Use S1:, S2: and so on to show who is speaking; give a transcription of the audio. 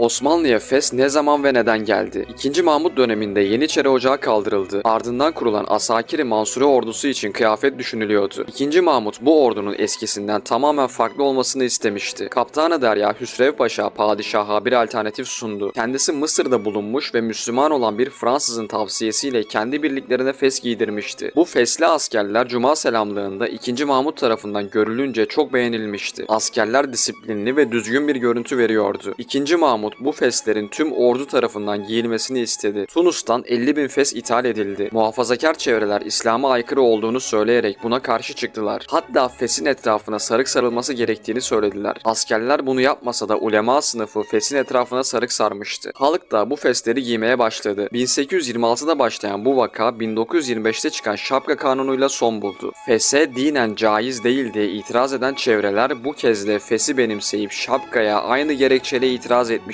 S1: Osmanlı'ya Fes ne zaman ve neden geldi? 2. Mahmut döneminde Yeniçeri Ocağı kaldırıldı. Ardından kurulan Asakiri Mansuri ordusu için kıyafet düşünülüyordu. 2. Mahmut bu ordunun eskisinden tamamen farklı olmasını istemişti. Kaptanı Derya Hüsrev Paşa padişaha bir alternatif sundu. Kendisi Mısır'da bulunmuş ve Müslüman olan bir Fransızın tavsiyesiyle kendi birliklerine Fes giydirmişti. Bu Fesli askerler Cuma selamlığında 2. Mahmut tarafından görülünce çok beğenilmişti. Askerler disiplinli ve düzgün bir görüntü veriyordu. 2. Mahmut bu feslerin tüm ordu tarafından giyilmesini istedi. Tunus'tan 50 bin fes ithal edildi. Muhafazakar çevreler İslam'a aykırı olduğunu söyleyerek buna karşı çıktılar. Hatta fesin etrafına sarık sarılması gerektiğini söylediler. Askerler bunu yapmasa da ulema sınıfı fesin etrafına sarık sarmıştı. Halk da bu fesleri giymeye başladı. 1826'da başlayan bu vaka 1925'te çıkan şapka kanunuyla son buldu. Fese dinen caiz değil diye itiraz eden çevreler bu kez de fesi benimseyip şapkaya aynı gerekçeyle itiraz etmişler.